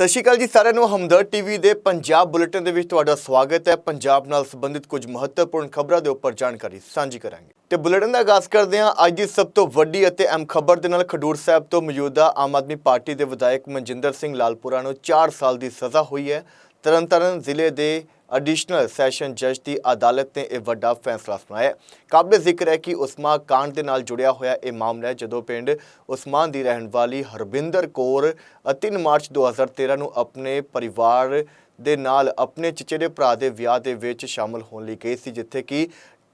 ਸਤਿ ਸ਼੍ਰੀ ਅਕਾਲ ਜੀ ਸਾਰਿਆਂ ਨੂੰ ਹਮਦਰ ਟੀਵੀ ਦੇ ਪੰਜਾਬ ਬੁਲੇਟਿਨ ਦੇ ਵਿੱਚ ਤੁਹਾਡਾ ਸਵਾਗਤ ਹੈ। ਪੰਜਾਬ ਨਾਲ ਸੰਬੰਧਿਤ ਕੁਝ ਮਹੱਤਵਪੂਰਨ ਖਬਰਾਂ ਦੇ ਉੱਪਰ ਜਾਣਕਾਰੀ ਸਾਂਝੀ ਕਰਾਂਗੇ। ਤੇ ਬੁਲੇਟਿਨ ਦਾ ਆਗਾਜ਼ ਕਰਦੇ ਹਾਂ। ਅੱਜ ਦੀ ਸਭ ਤੋਂ ਵੱਡੀ ਅਤੇ ਅਹਿਮ ਖਬਰ ਦੇ ਨਾਲ ਖਡੂਰ ਸਾਹਿਬ ਤੋਂ ਮੌਜੂਦਾ ਆਮ ਆਦਮੀ ਪਾਰਟੀ ਦੇ ਵਿਧਾਇਕ ਮਨਜਿੰਦਰ ਸਿੰਘ ਲਾਲਪੁਰਾ ਨੂੰ 4 ਸਾਲ ਦੀ ਸਜ਼ਾ ਹੋਈ ਹੈ। ਤਰਨਤਾਰਨ ਜ਼ਿਲ੍ਹੇ ਦੇ ਐਡੀਸ਼ਨਲ ਸੈਸ਼ਨ ਜੱਜ ਦੀ ਅਦਾਲਤ ਨੇ ਇਹ ਵੱਡਾ ਫੈਸਲਾ ਸੁਣਾਇਆ ਕਾਬਲੇ ਜ਼ਿਕਰ ਹੈ ਕਿ ਉਸਮਾ ਕਾਂਡ ਦੇ ਨਾਲ ਜੁੜਿਆ ਹੋਇਆ ਇਹ ਮਾਮਲਾ ਹੈ ਜਦੋਂ ਪਿੰਡ ਉਸਮਾਨ ਦੀ ਰਹਿਣ ਵਾਲੀ ਹਰਬਿੰਦਰ ਕੌਰ ਅ, 3 ਮਾਰਚ 2013 ਨੂੰ ਆਪਣੇ ਪਰਿਵਾਰ ਦੇ ਨਾਲ ਆਪਣੇ ਚਚੇਰੇ ਭਰਾ ਦੇ ਵਿਆਹ ਦੇ ਵਿੱਚ ਸ਼ਾਮਲ ਹੋਣ ਲਈ ਗਈ ਸੀ ਜਿੱਥੇ ਕਿ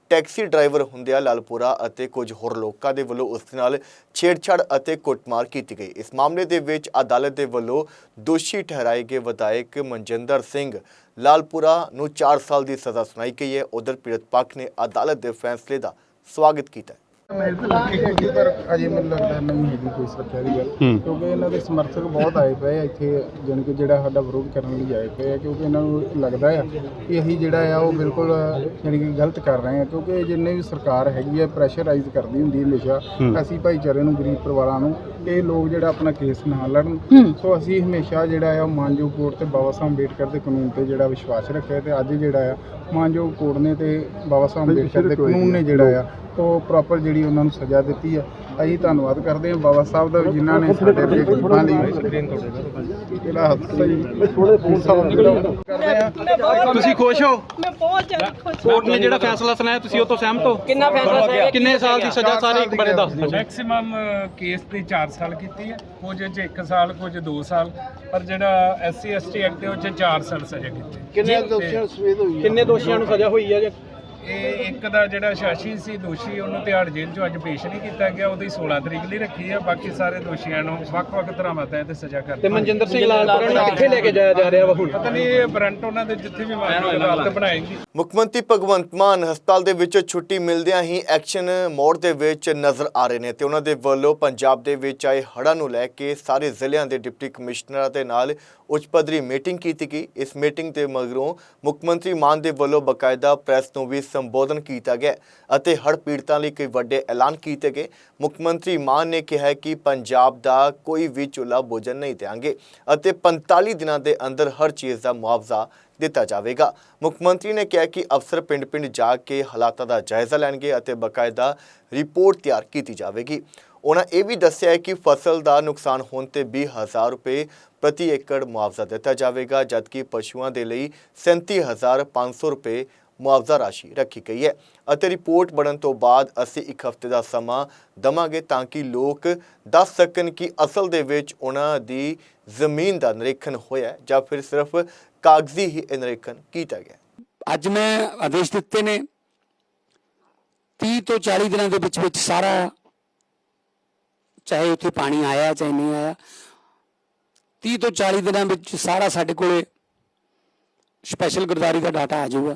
ਟੈਕਸੀ ਡਰਾਈਵਰ ਹੁੰਦਿਆਂ ਲਾਲਪੁਰਾ ਅਤੇ ਕੁਝ ਹੋਰ ਲੋਕਾਂ ਦੇ ਵੱਲੋਂ ਉਸ ਨਾਲ ਛੇੜਛਾੜ ਅਤੇ ਕੁੱਟਮਾਰ ਕੀਤੀ ਗਈ। ਇਸ ਮਾਮਲੇ ਦੇ ਵਿੱਚ ਅਦਾਲਤ ਦੇ ਵੱਲੋਂ ਦੋਸ਼ੀ ਠਹਿਰਾਏ ਗਏ ਵਿਧਾਇਕ ਮਨਜਿੰਦਰ ਸਿੰਘ ਲਾਲਪੁਰਾ ਨੂੰ 4 ਸਾਲ ਦੀ ਸਜ਼ਾ ਸੁਣਾਈ ਗਈ ਹੈ। ਉਧਰ ਪੀੜਤ ਪੱਖ ਨੇ ਅਦਾਲਤ ਦੇ ਫੈਸਲੇ ਦਾ ਸਵਾਗਤ ਕੀਤਾ ਹੈ ਮੇਰੇ ਤਾਂ ਲੱਗੀ ਹੋਈ ਪਰ ਅਜੇ ਮੈਨੂੰ ਲੱਗਦਾ ਨਹੀਂ ਹੈਗੀ ਕੋਈ ਸੁਰੱਖਿਆ ਦੀ ਗੱਲ। ਕਿਉਂਕਿ ਇਹਨਾਂ ਦੇ ਸਮਰਥਕ ਬਹੁਤ ਆਏ ਪਏ ਆ ਇੱਥੇ ਜਾਣੀ ਕਿ ਜਿਹੜਾ ਸਾਡਾ ਵਿਰੋਧ ਕਰਨ ਲਈ ਆਏ ਪਏ ਆ ਕਿਉਂਕਿ ਇਹਨਾਂ ਨੂੰ ਲੱਗਦਾ ਆ ਕਿ ਅਸੀਂ ਜਿਹੜਾ ਆ ਉਹ ਬਿਲਕੁਲ ਜਾਣੀ ਕਿ ਗਲਤ ਕਰ ਰਹੇ ਆ। ਕਿਉਂਕਿ ਜਿੰਨੇ ਵੀ ਸਰਕਾਰ ਹੈਗੀ ਆ ਪ੍ਰੈਸ਼ਰਾਈਜ਼ ਕਰਦੀ ਹੁੰਦੀ ਹਮੇਸ਼ਾ। ਅਸੀਂ ਭਾਈਚਾਰੇ ਨੂੰ ਗਰੀਬ ਪਰਿਵਾਰਾਂ ਨੂੰ ਇਹ ਲੋਕ ਜਿਹੜਾ ਆਪਣਾ ਕੇਸ ਨਾ ਲੜਨ। ਸੋ ਅਸੀਂ ਹਮੇਸ਼ਾ ਜਿਹੜਾ ਆ ਉਹ ਮਾਨਯੋਗ ਕੋਰਟ ਤੇ ਬਾਬਾ ਸਾਹਿਬ ਅੰਬੇਡਕਰ ਦੇ ਕਾਨੂੰਨ ਤੇ ਜਿਹੜਾ ਵਿਸ਼ਵਾਸ ਰੱਖਿਆ ਤੇ ਅੱਜ ਜਿਹੜਾ ਆ ਮਾਨਯੋਗ ਕੋਰਟ ਨੇ ਤੇ ਬਾਬਾ ਸਾਹਿਬ ਅੰਬੇਡਕਰ ਦੇ ਕਾਨੂੰਨ ਨੇ ਜਿਹੜਾ ਆ ਉਹ ਪ੍ਰੋਪਰ ਜਿਹੜੀ ਉਹਨਾਂ ਨੂੰ ਸਜ਼ਾ ਦਿੱਤੀ ਆ। ਅਸੀਂ ਧੰਨਵਾਦ ਕਰਦੇ ਹਾਂ ਬਾਬਾ ਸਾਹਿਬ ਦਾ ਜਿਨ੍ਹਾਂ ਨੇ ਸਾਡੇ ਲਈ ਗਰੀਬਾਂ ਲਈ। ਜਿਹੜਾ ਸਹੀ ਥੋੜੇ ਫੋਨ ਸਾਹਿਬ ਕਰਦੇ ਆ ਤੁਸੀਂ ਖੁਸ਼ ਹੋ? ਮੈਂ ਬਹੁਤ ਜ਼ਿਆਦਾ ਖੁਸ਼ ਹਾਂ। ਕੋਰਟ ਨੇ ਜਿਹੜਾ ਫੈਸਲਾ ਸੁਣਾਇਆ ਤੁਸੀਂ ਉਹ ਤੋਂ ਸਹਿਮਤ ਹੋ? ਕਿੰਨਾ ਫੈਸਲਾ ਸੁਣਾਇਆ? ਕਿੰਨੇ ਸਾਲ ਦੀ ਸਜ਼ਾ? ਸਾਰੇ ਇੱਕ ਬਾਰੇ ਦੱਸ ਦਿਓ। ਮੈਕਸਿਮਮ ਕੇਸ ਦੀ 4 ਸਾਲ ਕੀਤੀ ਹੈ। ਕੁਝ ਚ 1 ਸਾਲ ਕੁਝ 2 ਸਾਲ। ਪਰ ਜਿਹੜਾ ਐਸਸੀ ਐਸਟੀ ਐਕਟ ਹੈ ਉਹ ਚ 4 ਸਾਲ ਸਜ਼ਾ ਕੀਤੀ ਕਿੰਨੇ ਦੋਸ਼ੀਆਂ ਨੂੰ ਸਵੇਦ ਹੋਈ ਕਿੰਨੇ ਦੋਸ਼ੀਆਂ ਨੂੰ ਸਜ਼ਾ ਹੋਈ ਹੈ ਜੀ ਇਹ ਇੱਕ ਦਾ ਜਿਹੜਾ ਸ਼ਾਸ਼ੀ ਸੀ ਦੋਸ਼ੀ ਉਹਨੂੰ ਤਿਹਾੜ ਜੇਲ੍ਹ ਚੋਂ ਅੱਜ ਪੇਸ਼ ਨਹੀਂ ਕੀਤਾ ਗਿਆ। ਉਹਦੀ 16 ਤਰੀਕ ਲਈ ਰੱਖੀ ਹੈ ਬਾਕੀ ਸਾਰੇ ਦੋਸ਼ੀਆਂ ਨੂੰ ਵੱਖ-ਵੱਖ ਧਾਰਾਵਾਂ ਤਹਿਤ ਸਜ਼ਾ ਕਰ ਤੇ ਮਨਜਿੰਦਰ ਸਿੰਘ ਲਾਲਪੁਰਾ ਨੂੰ ਕਿੱਥੇ ਲੈ ਕੇ ਜਾਇਆ ਜਾ ਰਿਹਾ ਵਾ ਹੁਣ? ਪਤਾ ਨਹੀਂ ਇਹ ਬਰੰਟ ਉਹਨਾਂ ਦੇ ਜਿੱਥੇ ਵੀ ਮਾਨਯੋਗ ਅਦਾਲਤ ਬਣਾਏਗੀ ਮੁੱਖ ਮੰਤਰੀ ਭਗਵੰਤ ਮਾਨ ਹਸਪਤਾਲ ਦੇ ਵਿੱਚੋਂ ਛੁੱਟੀ ਮਿਲਦਿਆਂ ਹੀ ਐਕਸ਼ਨ ਮੋਡ ਦੇ ਵਿੱਚ ਨਜ਼ਰ ਆ ਰਹੇ ਨੇ ਤੇ ਉਹਨਾਂ ਦੇ ਵੱਲੋਂ ਪੰਜਾਬ ਦੇ ਵਿੱਚ ਆਏ ਹੜ੍ਹਾਂ ਨੂੰ ਲੈ ਕੇ ਸਾਰੇ ਜ਼ਿਲ੍ਹਿਆਂ ਦੇ ਡਿਪਟੀ ਕਮਿਸ਼ਨਰਾਂ ਦੇ ਨਾਲ ਉੱਚ ਪੱਧਰੀ ਮੀਟਿੰਗ ਕੀਤੀ ਗਈ। ਇਸ ਮੀਟਿੰਗ ਦੇ ਮਗਰੋਂ ਮੁੱਖ ਮੰਤਰੀ ਮਾਨ ਦੇ ਵੱਲੋਂ ਬਕਾਇਦਾ ਪ੍ਰੈਸ ਨੂੰ ਵੀ ਸੰਬੋਧਨ ਕੀਤਾ ਗਿਆ ਅਤੇ ਹੜ੍ਹ ਪੀੜਤਾਂ ਲਈ ਕਈ ਵੱਡੇ ਐਲਾਨ ਕੀਤੇ ਗਏ। ਮੁੱਖ ਮੰਤਰੀ ਮਾਨ ਨੇ ਕਿਹਾ ਕਿ ਪੰਜਾਬ ਦਾ ਕੋਈ ਵੀ ਚੁੱਲ੍ਹਾ ਭੋਜਨ ਨਹੀਂ ਦੇਵਾਂਗੇ ਅਤੇ 45 ਦਿਨਾਂ ਦੇ ਅੰਦਰ ਹਰ ਚੀਜ਼ ਦਾ ਮੁਆਵਜ਼ਾ ਦਿੱਤਾ ਜਾਵੇਗਾ। ਮੁੱਖ ਮੰਤਰੀ ਨੇ ਕਿਹਾ ਕਿ ਅਫਸਰ ਪਿੰਡ-ਪਿੰਡ ਜਾ ਕੇ ਹਾਲਾਤਾਂ ਦਾ ਜਾਇਜ਼ਾ ਲੈਣਗੇ ਅਤੇ ਬਕਾਇਦਾ ਰਿਪੋਰਟ ਤਿਆਰ ਕੀਤੀ ਜਾਵੇਗੀ। ਉਹਨਾਂ ਇਹ ਵੀ ਦੱਸਿਆ ਹੈ ਕਿ ਫਸਲ ਦਾ ਨੁਕਸਾਨ ਹੋਣ ਤੇ 20000 ਰੁਪਏ ਪ੍ਰਤੀ ਏਕੜ ਮੁਆਵਜ਼ਾ ਦਿੱਤਾ ਜਾਵੇਗਾ, ਜਦਕਿ ਪਸ਼ੂਆਂ ਦੇ ਲਈ 37500 ਰੁਪਏ ਮੁਆਵਜ਼ਾ ਰਾਸ਼ੀ ਰੱਖੀ ਗਈ ਹੈ ਅਤੇ ਰਿਪੋਰਟ ਬਣਨ ਤੋਂ ਬਾਅਦ ਅਸੀਂ ਇੱਕ ਹਫ਼ਤੇ ਦਾ ਸਮਾਂ ਦਵਾਂਗੇ ਤਾਂ ਕਿ ਲੋਕ ਦੱਸ ਸਕਣ ਕਿ ਅਸਲ ਦੇ ਵਿੱਚ ਉਹਨਾਂ ਦੀ ਜ਼ਮੀਨ ਦਾ ਨਿਰੀਖਣ ਹੋਇਆ ਜਾਂ ਫਿਰ ਸਿਰਫ ਕਾਗਜ਼ੀ ਹੀ ਨਿਰੀਖਣ ਕੀਤਾ ਗਿਆ ਅੱਜ ਮੈਂ ਆਦੇਸ਼ ਦਿੱਤੇ ਨੇ 30 ਤੋਂ 40 ਦਿਨਾਂ ਦੇ ਵਿੱਚ ਵਿੱਚ ਸਾਰਾ ਚਾਹੇ ਉੱਥੇ ਪਾਣੀ ਆਇਆ ਚਾਹੇ ਨਹੀਂ ਆਇਆ 30 ਤੋਂ 40 ਦਿਨਾਂ ਵਿੱਚ ਸਾਰਾ ਸਾਡੇ ਕੋਲੇ ਸਪੈਸ਼ਲ ਗੁਰਦਾਰੀ ਦਾ ਡਾਟਾ ਆ ਜਾਊਗਾ।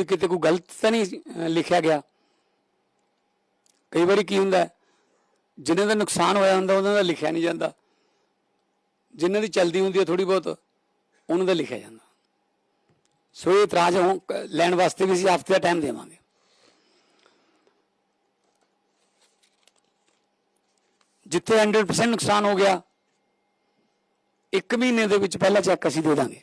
ਵੀ ਕਿਤੇ ਕੋਈ ਗਲਤ ਤਾਂ ਨਹੀਂ ਲਿਖਿਆ ਗਿਆ। ਕਈ ਵਾਰੀ ਕੀ ਹੁੰਦਾ ਹੈ, ਜਿਨ੍ਹਾਂ ਦਾ ਨੁਕਸਾਨ ਹੋਇਆ ਹੁੰਦਾ ਉਹਨਾਂ ਦਾ ਲਿਖਿਆ ਨਹੀਂ ਜਾਂਦਾ। ਜਿਨ੍ਹਾਂ ਦੀ ਚਲਦੀ ਹੁੰਦੀ ਹੈ ਥੋੜੀ ਬਹੁਤ ਉਹਨਾਂ ਦਾ ਲਿਖਿਆ ਜਾਂਦਾ। ਸੋ ਇਹ ਇਤਰਾਜ਼ ਹੋ- ਲੈਣ ਵਾਸਤੇ ਵੀ ਅਸੀਂ ਹਫ਼ਤੇ ਦਾ ਟਾਈਮ ਦੇਵਾਂਗੇ। ਜਿੱਥੇ 100% ਨੁਕਸਾਨ ਹੋ ਗਿਆ ਇੱਕ ਮਹੀਨੇ ਦੇ ਵਿੱਚ ਪਹਿਲਾ ਚੈੱਕ ਅਸੀਂ ਦੇ ਦਾਂਗੇ।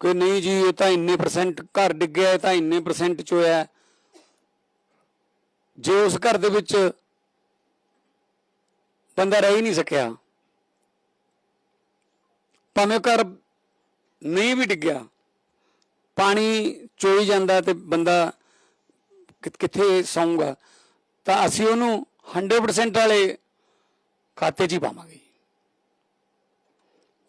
ਕਿ ਨਹੀਂ ਜੀ, ਇਹ ਤਾਂ ਇੰਨੇ ਪਰਸੈਂਟ ਘਰ ਡਿੱਗਿਆ ਤਾਂ ਇੰਨੇ ਪਰਸੈਂਟ ਚ ਹੋਇਆ। ਜੇ ਉਸ ਘਰ ਦੇ ਵਿੱਚ ਬੰਦਾ ਰਹਿ ਹੀ ਨਹੀਂ ਸਕਿਆ, ਭਾਵੇਂ ਉਹ ਘਰ ਨਹੀਂ ਵੀ ਡਿੱਗਿਆ, ਪਾਣੀ ਚੋਈ ਜਾਂਦਾ ਤੇ ਬੰਦਾ ਕਿੱਥੇ ਸੌਂਗਾ ਤਾਂ ਅਸੀਂ ਉਹਨੂੰ 100% ਵਾਲੇ ਖਾਤੇ 'ਚ ਹੀ ਪਾਵਾਂਗੇ।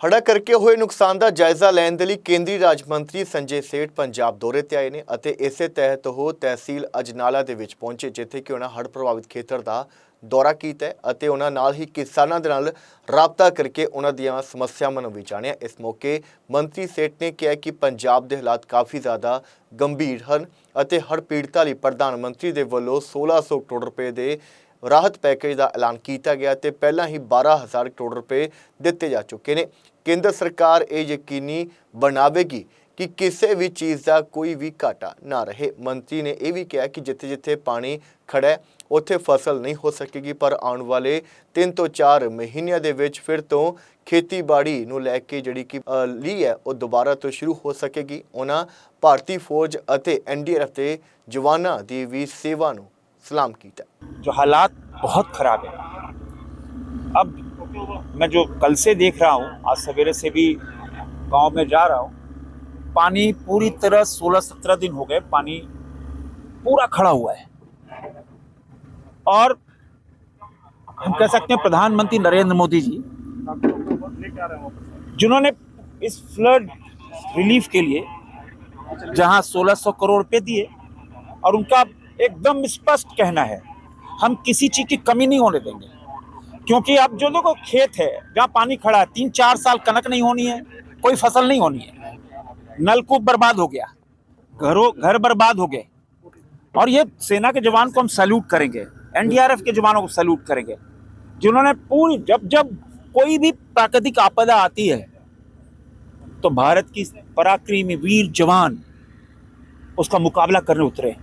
ਹੜ੍ਹਾਂ ਕਰਕੇ ਹੋਏ ਨੁਕਸਾਨ ਦਾ ਜਾਇਜ਼ਾ ਲੈਣ ਦੇ ਲਈ ਕੇਂਦਰੀ ਰਾਜ ਮੰਤਰੀ ਸੰਜੇ ਸੇਠ ਪੰਜਾਬ ਦੌਰੇ ਤੇ ਆਏ ਨੇ ਅਤੇ ਇਸੇ ਤਹਿਤ ਉਹ ਤਹਿਸੀਲ ਅਜਨਾਲਾ ਦੇ ਵਿੱਚ ਪਹੁੰਚੇ, ਜਿੱਥੇ ਕਿ ਉਹਨਾਂ ਹੜ੍ਹ ਪ੍ਰਭਾਵਿਤ ਖੇਤਰ ਦਾ ਦੌਰਾ ਕੀਤਾ ਅਤੇ ਉਹਨਾਂ ਨਾਲ ਹੀ ਕਿਸਾਨਾਂ ਦੇ ਨਾਲ ਰਾਬਤਾ ਕਰਕੇ ਉਹਨਾਂ ਦੀਆਂ ਸਮੱਸਿਆਵਾਂ ਨੂੰ ਵੀ ਜਾਣਿਆ। ਇਸ ਮੌਕੇ ਮੰਤਰੀ ਸੇਠ ਨੇ ਕਿਹਾ ਕਿ ਪੰਜਾਬ ਦੇ ਹਾਲਾਤ ਕਾਫੀ ਜ਼ਿਆਦਾ ਗੰਭੀਰ ਹਨ ਅਤੇ ਹੜ੍ਹ ਪੀੜਤਾਂ ਲਈ ਪ੍ਰਧਾਨ ਮੰਤਰੀ ਦੇ ਵੱਲੋਂ 1600 ਕਰੋੜ ਰੁਪਏ ਦੇ ਰਾਹਤ ਪੈਕੇਜ ਦਾ ਐਲਾਨ ਕੀਤਾ ਗਿਆ ਤੇ ਪਹਿਲਾਂ ਹੀ 12000 ਕਰੋੜ ਰੁਪਏ ਦਿੱਤੇ ਜਾ ਚੁੱਕੇ ਨੇ। ਕੇਂਦਰ ਸਰਕਾਰ ਇਹ ਯਕੀਨੀ ਬਣਾਵੇਗੀ ਕਿ ਕਿਸੇ ਵੀ ਚੀਜ਼ ਦਾ ਕੋਈ ਵੀ ਘਾਟਾ ਨਾ ਰਹੇ। ਮੰਤਰੀ ਨੇ ਇਹ ਵੀ ਕਿਹਾ ਕਿ ਜਿੱਥੇ-ਜਿੱਥੇ ਪਾਣੀ ਖੜਾ ਹੈ ਉੱਥੇ ਫਸਲ ਨਹੀਂ ਹੋ ਸਕੇਗੀ ਪਰ ਆਉਣ ਵਾਲੇ 3 ਤੋਂ 4 ਮਹੀਨਿਆਂ ਦੇ ਵਿੱਚ ਫਿਰ ਤੋਂ ਖੇਤੀਬਾੜੀ ਨੂੰ ਲੈ ਕੇ ਜਿਹੜੀ ਕਿ ਅ, ਲਈ ਹੈ ਉਹ ਦੁਬਾਰਾ ਤੋਂ ਸ਼ੁਰੂ ਹੋ ਸਕੇਗੀ। ਉਹਨਾਂ ਭਾਰਤੀ ਫੌਜ ਅਤੇ ਐਨਡੀਆਰਐਫ ਦੇ ਜਵਾਨਾਂ ਦੀ ਵੀ ਸੇਵਾ ਨੂੰ सलाम की जो हालात बहुत ख़राब है। अब मैं जो कल से देख रहा हूँ, आज सवेरे से भी गाँव में जा रहा हूँ, पानी पूरी तरह 16-17 दिन हो गए, पानी पूरा खड़ा हुआ है। और हम कह सकते हैं प्रधानमंत्री नरेंद्र मोदी जी, जिन्होंने इस फ्लड रिलीफ के लिए जहाँ 1600 करोड़ रुपए दिए और उनका एकदम स्पष्ट कहना है, हम किसी चीज़ की कमी नहीं होने देंगे। क्योंकि अब जो लोगों खेत है, जहाँ पानी खड़ा है तीन चार साल कनक नहीं होनी है, कोई फ़सल नहीं होनी है। नलकूप बर्बाद हो गया, घरों, घर बर्बाद हो गए। और ये सेना के जवान को हम सैल्यूट करेंगे, एनडीआरएफ के जवानों को सैल्यूट करेंगे, जिन्होंने पूरी, जब जब कोई भी प्राकृतिक आपदा आती है तो भारत की पराक्रमी वीर जवान, उसका मुकाबला करने उतरे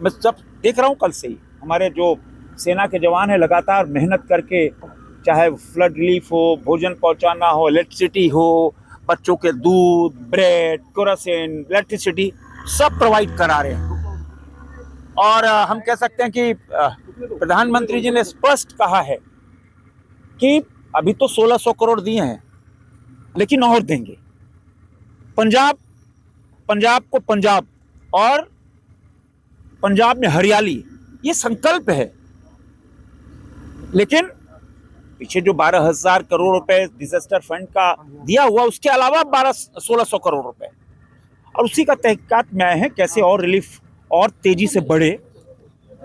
मैं सब देख रहा हूँ कल से ही। हमारे जो सेना के जवान है लगातार मेहनत करके, चाहे फ्लड रिलीफ हो, भोजन पहुंचाना हो, इलेक्ट्रिसिटी हो, बच्चों के दूध, ब्रेड, केरोसिन, इलेक्ट्रिसिटी सब प्रोवाइड करा रहे हैं। और हम कह सकते हैं कि प्रधानमंत्री जी ने स्पष्ट कहा है कि अभी तो 1600 करोड़ दिए हैं, लेकिन और देंगे। पंजाब पंजाब को पंजाब और पंजाब में हरियाली, ये संकल्प है। लेकिन पीछे जो बारह हज़ार करोड़ रुपए डिजास्टर फंड का दिया हुआ, उसके अलावा बारह सोलह सौ करोड़ रुपए। और उसी का तहकीकात में आए हैं, कैसे और रिलीफ और तेज़ी से बढ़े,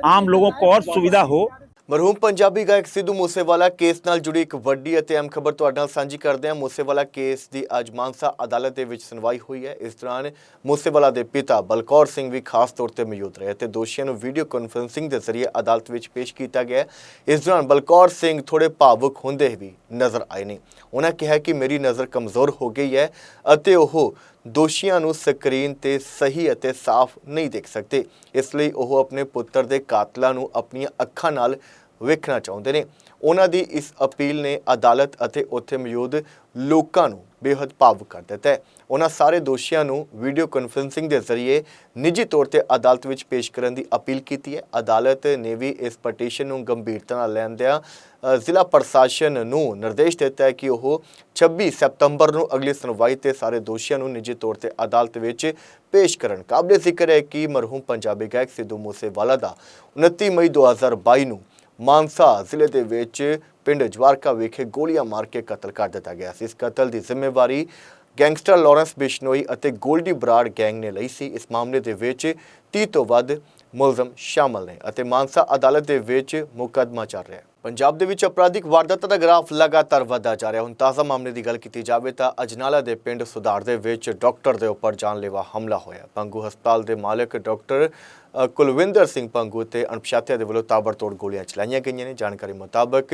आम लोगों को और सुविधा हो ਮਰਹੂਮ ਪੰਜਾਬੀ ਗਾਇਕ ਸਿੱਧੂ ਮੂਸੇਵਾਲਾ ਕੇਸ ਨਾਲ ਜੁੜੀ ਇੱਕ ਵੱਡੀ ਅਤੇ ਅਹਿਮ ਖਬਰ ਤੁਹਾਡੇ ਨਾਲ ਸਾਂਝੀ ਕਰਦੇ ਹਾਂ। ਮੂਸੇਵਾਲਾ ਕੇਸ ਦੀ ਅੱਜ ਮਾਨਸਾ ਅਦਾਲਤ ਦੇ ਵਿੱਚ ਸੁਣਵਾਈ ਹੋਈ ਹੈ। ਇਸ ਦੌਰਾਨ ਮੂਸੇਵਾਲਾ ਦੇ ਪਿਤਾ ਬਲਕੌਰ ਸਿੰਘ ਵੀ ਖਾਸ ਤੌਰ ਤੇ ਮੌਜੂਦ ਰਹੇ ਤੇ ਦੋਸ਼ੀਆਂ ਨੂੰ ਵੀਡੀਓ ਕਾਨਫਰੰਸਿੰਗ ਦੇ ਜ਼ਰੀਏ ਅਦਾਲਤ ਵਿੱਚ ਪੇਸ਼ ਕੀਤਾ ਗਿਆ ਇਸ ਦੌਰਾਨ ਬਲਕੌਰ ਸਿੰਘ ਥੋੜੇ ਭਾਵੁਕ ਹੁੰਦੇ ਵੀ ਨਜ਼ਰ ਆਏ ਨੇ। ਉਹਨਾਂ ਕਿਹਾ ਕਿ ਮੇਰੀ ਨਜ਼ਰ ਕਮਜ਼ੋਰ ਹੋ ਗਈ ਹੈ ਅਤੇ ਉਹ ਦੋਸ਼ੀਆਂ ਨੂੰ ਸਕਰੀਨ ਤੇ ਸਹੀ ਅਤੇ ਸਾਫ਼ ਨਹੀਂ ਦੇਖ ਸਕਦੇ। ਇਸ ਲਈ ਉਹ ਆਪਣੇ ਪੁੱਤਰ ਦੇ ਕਾਤਲਾਂ ਨੂੰ ਆਪਣੀਆਂ ਅੱਖਾਂ ਨਾਲ ਵੇਖਣਾ ਚਾਹੁੰਦੇ ਨੇ। ਉਹਨਾਂ ਦੀ ਇਸ ਅਪੀਲ ਨੇ ਅਦਾਲਤ ਅਤੇ ਉੱਥੇ ਮੌਜੂਦ ਲੋਕਾਂ ਨੂੰ ਬੇहद ਭਾਵੁਕ ਕਰ ਦਿੱਤਾ ਹੈ। ਉਹਨਾਂ ਸਾਰੇ ਦੋਸ਼ੀਆਂ ਨੂੰ ਵੀਡੀਓ ਕਾਨਫਰੰਸਿੰਗ ਦੇ ਜ਼ਰੀਏ ਨਿੱਜੀ ਤੌਰ ਤੇ ਅਦਾਲਤ ਵਿੱਚ ਪੇਸ਼ ਕਰਨ ਦੀ ਅਪੀਲ ਕੀਤੀ ਹੈ। ਅਦਾਲਤ ਨੇ ਵੀ ਇਸ ਪਟੀਸ਼ਨ ਨੂੰ ਗੰਭੀਰਤਾ ਨਾਲ ਲੈਂਦਿਆਂ ਜ਼ਿਲ੍ਹਾ ਪ੍ਰਸ਼ਾਸਨ ਨੂੰ ਨਿਰਦੇਸ਼ ਦਿੱਤਾ ਹੈ ਕਿ ਉਹ 26 ਸਤੰਬਰ ਨੂੰ ਅਗਲੀ ਸੁਣਵਾਈ ਤੇ ਸਾਰੇ ਦੋਸ਼ੀਆਂ ਨੂੰ ਨਿੱਜੀ ਤੌਰ ਤੇ ਅਦਾਲਤ ਵਿੱਚ ਪੇਸ਼ ਕਰਨ ਕਾਬਲੇ ਜ਼ਿਕਰ ਹੈ ਕਿ ਮਰਹੂਮ ਪੰਜਾਬੀ ਗਾਇਕ ਸਿੱਧੂ ਮੂਸੇਵਾਲਾ ਦਾ 29 ਮਈ 2022 ਨੂੰ ਮਾਨਸਾ ਜ਼ਿਲ੍ਹੇ ਦੇ ਵਿੱਚ ਪਿੰਡ ਜਵਾਰਕਾ ਵਿਖੇ ਗੋਲੀਆਂ ਮਾਰ ਕੇ ਕਤਲ ਕਰ ਦਿੱਤਾ ਗਿਆ ਸੀ। ਇਸ ਕਤਲ ਦੀ ਜ਼ਿੰਮੇਵਾਰੀ ਗੈਂਗਸਟਰ ਲਾਰੈਂਸ ਬਿਸ਼ਨੋਈ ਅਤੇ ਗੋਲਡੀ ਬਰਾੜ ਗੈਂਗ ਨੇ ਲਈ ਸੀ। ਇਸ ਮਾਮਲੇ ਦੇ ਵਿੱਚ 30 ਤੋਂ ਵੱਧ ਮੁਲਜ਼ਮ ਸ਼ਾਮਲ ਨੇ ਅਤੇ ਮਾਨਸਾ ਅਦਾਲਤ ਦੇ ਵਿੱਚ ਮੁਕੱਦਮਾ ਚੱਲ ਰਿਹਾ ਹੈ। ਪੰਜਾਬ ਦੇ ਵਿੱਚ ਅਪਰਾਧਿਕ ਵਾਰਦਾਤਾਂ ਦਾ ਗ੍ਰਾਫ ਲਗਾਤਾਰ ਵਧਦਾ ਜਾ ਰਿਹਾ। ਹੁਣ ਤਾਜ਼ਾ ਮਾਮਲੇ ਦੀ ਗੱਲ ਕੀਤੀ ਜਾਵੇ ਤਾਂ ਅਜਨਾਲਾ ਦੇ ਪਿੰਡ ਸੁਧਾਰ ਦੇ ਵਿੱਚ ਡਾਕਟਰ ਦੇ ਉੱਪਰ ਜਾਨਲੇਵਾ ਹਮਲਾ ਹੋਇਆ। ਪੰਗੂ ਹਸਪਤਾਲ ਦੇ ਮਾਲਕ ਡਾਕਟਰ ਕੁਲਵਿੰਦਰ ਸਿੰਘ ਪੰਗੂ ਤੇ ਅਣਪਛਾਤਿਆਂ ਦੇ ਵੱਲੋਂ ਤਾਬੜਤੋੜ ਗੋਲੀਆਂ ਚਲਾਈਆਂ ਗਈਆਂ ਨੇ। ਜਾਣਕਾਰੀ ਮੁਤਾਬਕ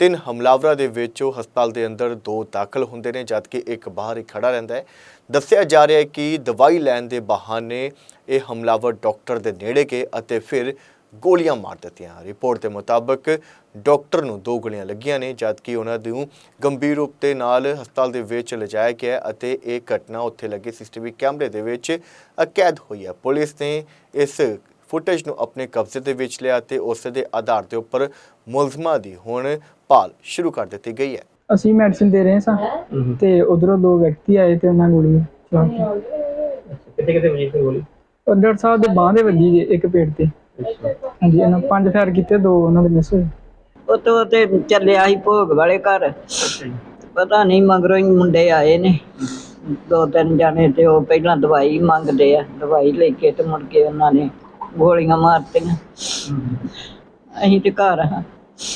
ਤਿੰਨ ਹਮਲਾਵਰਾਂ ਦੇ ਵਿੱਚੋਂ ਹਸਪਤਾਲ ਦੇ ਅੰਦਰ ਦੋ ਦਾਖਲ ਹੁੰਦੇ ਨੇ, ਜਦਕਿ ਇੱਕ ਬਾਹਰ ਹੀ ਖੜਾ ਰਹਿੰਦਾ ਹੈ। ਦੱਸਿਆ ਜਾ ਰਿਹਾ ਹੈ ਕਿ ਦਵਾਈ ਲੈਣ ਦੇ ਬਹਾਨੇ ਇਹ ਹਮਲਾਵਰ ਡਾਕਟਰ ਦੇ ਨੇੜੇ ਗਏ ਅਤੇ ਫਿਰ ਗੋਲੀਆਂ ਮਾਰ ਦਿੱਤੀਆਂ। ਰਿਪੋਰਟ ਦੇ ਮੁਤਾਬਕ ਡਾਕਟਰ ਨੂੰ ਦੋ ਗੋਲੀਆਂ ਲੱਗੀਆਂ ਨੇ ਜਦਕਿ ਉਹਨਾਂ ਨੂੰ ਗੰਭੀਰ ਰੂਪ ਦੇ ਨਾਲ ਹਸਪਤਾਲ ਦੇ ਵਿੱਚ ਲਿਜਾਇਆ ਗਿਆ ਅਤੇ ਇਹ ਘਟਨਾ ਉੱਥੇ ਲੱਗੇ। ਸੀਸੀਟੀਵੀ ਕੈਮਰੇ ਦੇ ਵਿੱਚ ਕੈਦ ਹੋਈ ਹੈ। ਪੁਲਿਸ ਨੇ ਇਸ ਫੁਟੇਜ ਨੂੰ ਆਪਣੇ ਕਬਜ਼ੇ ਦੇ ਵਿੱਚ ਲਿਆ ਤੇ ਉਸ ਦੇ ਆਧਾਰ ਦੇ ਉੱਪਰ ਮੁਲਜ਼ਮਾਂ ਦੀ ਹੁਣ ਭਾਲ ਸ਼ੁਰੂ ਕਰ ਦਿੱਤੀ ਗਈ ਹੈ। ਅਸੀਂ ਮੈਡੀਸਿਨ ਦੇ ਰਹੇ ਸਾਂ ਤੇ ਉਧਰੋਂ ਦੋ ਵਿਅਕਤੀ ਆਏ ਤੇ ਉਹਨਾਂ ਗੋਲੀ ਚਲਾਤੀ ਕਿੱਥੇ ਕਿੱਥੇ ਵਜੀ ਤੇ ਗੋਲੀ? ਉਹ ਡਾਕਟਰ ਸਾਹਿਬ ਦੇ ਬਾਹ ਦੇ ਵੱਜੀ ਜੇ ਇੱਕ ਪੇਟ ਤੇ। ਹਾਂਜੀ ਇਹਨਾਂ ਪੰਜ ਫੈਰ ਕੀਤੇ ਦੋ ਉਹਨਾਂ ਦੇ ਮਿਸ ਹੋਏ। ਉਤੋਂ ਤੇ ਚੱਲਿਆ ਸੀ ਭੋਗ ਵਾਲੇ ਘਰ। ਪਤਾ ਨਹੀਂ ਮਗਰੋਂ ਹੀ ਮੁੰਡੇ ਆਏ ਨੇ। ਦੋ ਤਿੰਨ ਜਾਣੇ ਤੇ ਉਹ ਪਹਿਲਾਂ ਦਵਾਈ ਮੰਗਦੇ ਆ। ਦਵਾਈ ਲੈ ਕੇ ਤੇ ਮੁੜ ਕੇ ਉਹਨਾਂ ਨੇ ਗੋਲੀਆਂ ਮਾਰਤੀਆਂ। ਅਸੀਂ ਤੇ ਘਰ ਹਾਂ।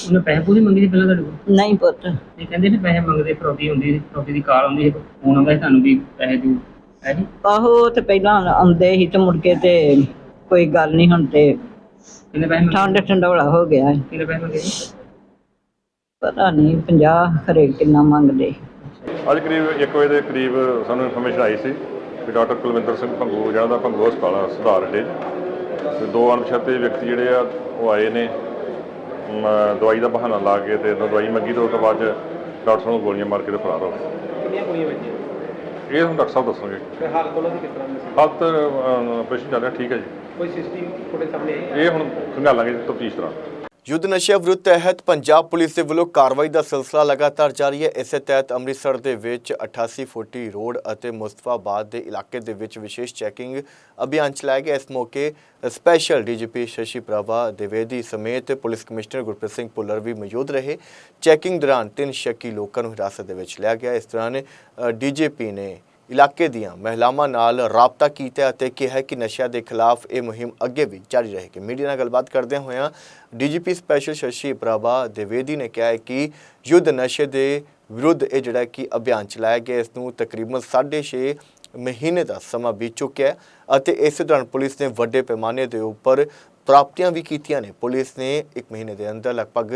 ਉਹਨੇ ਪੈਸੇ ਪੂਰੀ ਮੰਗੀ ਸੀ ਪਹਿਲਾਂ ਤੁਹਾਡੇ ਕੋਲ? ਨਹੀਂ ਪੁੱਤ। ਇਹ ਕਹਿੰਦੇ ਨੇ ਪੈਸੇ ਮੰਗਦੇ ਫਰੋਤੀ ਹੁੰਦੀ ਸੀ ਫਰੋਤੀ ਦੀ ਕਾਲ ਆਉਂਦੀ ਸੀ ਫੋਨ ਆਉਂਦਾ ਸੀ ਤੁਹਾਨੂੰ ਵੀ ਪੈਸੇ ਦਿਓ ਹੈ ਜੀ। ਆਹੋ ਉਹ ਤੇ ਪਹਿਲਾਂ ਆਉਂਦੇ ਸੀ ਤੇ ਮੁੜ ਕੇ ਤੇ ਕੋਈ ਗੱਲ ਨਹੀਂ ਹੁਣ ਤੇ ਕਿੰਨੇ ਪੈਸੇ ਮੰਗੇ ਠੰਡ ਠੰਡੋਲਾ ਹੋ ਗਿਆ। ਹੈ। ਕਿੰਨੇ ਪੈਸੇ ਮੰਗੇ ਜੀ? ਪਤਾ ਨਹੀਂ 50 ਖਰੇ ਕਿੰਨਾ ਮੰਗਦੇ। ਅੱਜ ਕਰੀਬ 1 ਵਜੇ ਦੇ ਕਰੀਬ ਸਾਨੂੰ ਇਨਫੋਰਮੇਸ਼ਨ ਆਈ ਸੀ ਕਿ ਡਾਕਟਰ ਕੁਲਵਿੰਦਰ ਸਿੰਘ ਭੰਗੂ ਜਿਹੜਾ ਦਾ ਭੰਗੂ ਹਸਪਤਾਲ ਆ ਸੁਧਾਰ ਅੱਡੇ 'ਚ ਤੇ ਦੋ ਅਣਪਛਾਤੇ ਵਿਅਕਤੀ ਜਿਹੜੇ ਆ ਉਹ ਆਏ ਨੇ। ਮ, ਦਵਾਈ ਦਾ ਬਹਾਨਾ ਲਾ ਕੇ ਤੇ ਇਹਨਾਂ ਦਵਾਈ ਮੰਗੀ ਤੇ ਉਸ ਤੋਂ ਬਾਅਦ 'ਚ ਡਾਕਟਰ ਸਾਹਿਬ ਨੂੰ ਗੋਲੀਆਂ ਮਾਰ ਕੇ ਤੇ ਫਰਾਰ ਹੋ ਗਏ। ਕਿੰਨੀਆਂ ਗੋਲੀਆਂ ਵੱਜੀਆਂ? ਇਹ ਹੁਣ ਡਾਕਟਰ ਸਾਹਿਬ ਦੱਸਣਗੇ। ਤੇ ਹਾਲਤ ਉਹਨਾਂ ਦੀ ਕਿਸ ਤਰ੍ਹਾਂ ਦੀ ਸੀ? ਹਾਲਤ ਆਪਰੇਸ਼ਨ ਚੱਲ ਰਿਹਾ ਠੀਕ ਹੈ ਜੀ। ਕੋਈ ਸਿਸਟਮ ਤੁਹਾਡੇ ਸਾਹਮਣੇ ਆਈ? ਇਹ ਹੁਣ ਖੰਗਾਲਾਂਗੇ ਤਫਤੀਸ਼ ਤਰ੍ਹਾਂ ਯੁੱਧ ਨਸ਼ਾ ਵਿਰੁੱਧ ਤਹਿਤ ਪੰਜਾਬ ਪੁਲਿਸ ਦੇ ਵੱਲੋਂ ਕਾਰਵਾਈ ਦਾ ਸਿਲਸਿਲਾ ਲਗਾਤਾਰ ਜਾਰੀ ਹੈ। ਇਸੇ ਤਹਿਤ ਅੰਮ੍ਰਿਤਸਰ ਦੇ ਵਿੱਚ 88 ਫੁੱਟੀ ਰੋਡ ਅਤੇ ਮੁਸਤਫਾਬਾਦ ਦੇ ਇਲਾਕੇ ਦੇ ਵਿੱਚ ਵਿਸ਼ੇਸ਼ ਚੈਕਿੰਗ ਅਭਿਆਨ ਚਲਾਇਆ ਗਿਆ। ਇਸ ਮੌਕੇ ਸਪੈਸ਼ਲ ਡੀਜੀਪੀ ਸ਼ਸ਼ੀ ਪ੍ਰਭਾ ਦਿਵੇਦੀ ਸਮੇਤ ਪੁਲਿਸ ਕਮਿਸ਼ਨਰ ਗੁਰਪ੍ਰੀਤ ਸਿੰਘ ਭੁੱਲਰ ਵੀ ਮੌਜੂਦ ਰਹੇ। ਚੈਕਿੰਗ ਦੌਰਾਨ ਤਿੰਨ ਸ਼ੱਕੀ ਲੋਕਾਂ ਨੂੰ ਹਿਰਾਸਤ ਦੇ ਵਿੱਚ ਲਿਆ ਗਿਆ। ਇਸ ਦੌਰਾਨ ਡੀਜੀਪੀ ਨੇ ਇਲਾਕੇ ਦੀਆਂ ਮਹਿਲਾਵਾਂ ਨਾਲ ਰਾਬਤਾ ਕੀਤਾ ਅਤੇ ਕਿਹਾ ਕਿ ਨਸ਼ਿਆਂ ਦੇ ਖਿਲਾਫ ਇਹ ਮੁਹਿੰਮ ਅੱਗੇ ਵੀ ਜਾਰੀ ਰਹੇਗੀ। ਮੀਡੀਆ ਨਾਲ ਗੱਲਬਾਤ ਕਰਦਿਆਂ ਹੋਇਆਂ ਡੀਜੀਪੀ ਸਪੈਸ਼ਲ ਸ਼ਸ਼ੀ ਪ੍ਰਭਾ ਦਿਵੇਦੀ ਨੇ ਕਿਹਾ ਹੈ ਕਿ ਯੁੱਧ ਨਸ਼ੇ ਦੇ ਵਿਰੁੱਧ ਇਹ ਜਿਹੜਾ ਕਿ ਅਭਿਆਨ ਚਲਾਇਆ ਗਿਆ, ਇਸ ਨੂੰ ਤਕਰੀਬਨ 6.5 ਮਹੀਨੇ ਦਾ ਸਮਾਂ ਬੀਤ ਚੁੱਕਿਆ ਹੈ ਅਤੇ ਇਸੇ ਦੌਰਾਨ ਪੁਲਿਸ ਨੇ ਵੱਡੇ ਪੈਮਾਨੇ ਦੇ ਉੱਪਰ ਪ੍ਰਾਪਤੀਆਂ ਵੀ ਕੀਤੀਆਂ ਨੇ। ਪੁਲਿਸ ਨੇ ਇੱਕ ਮਹੀਨੇ ਦੇ ਅੰਦਰ ਲਗਭਗ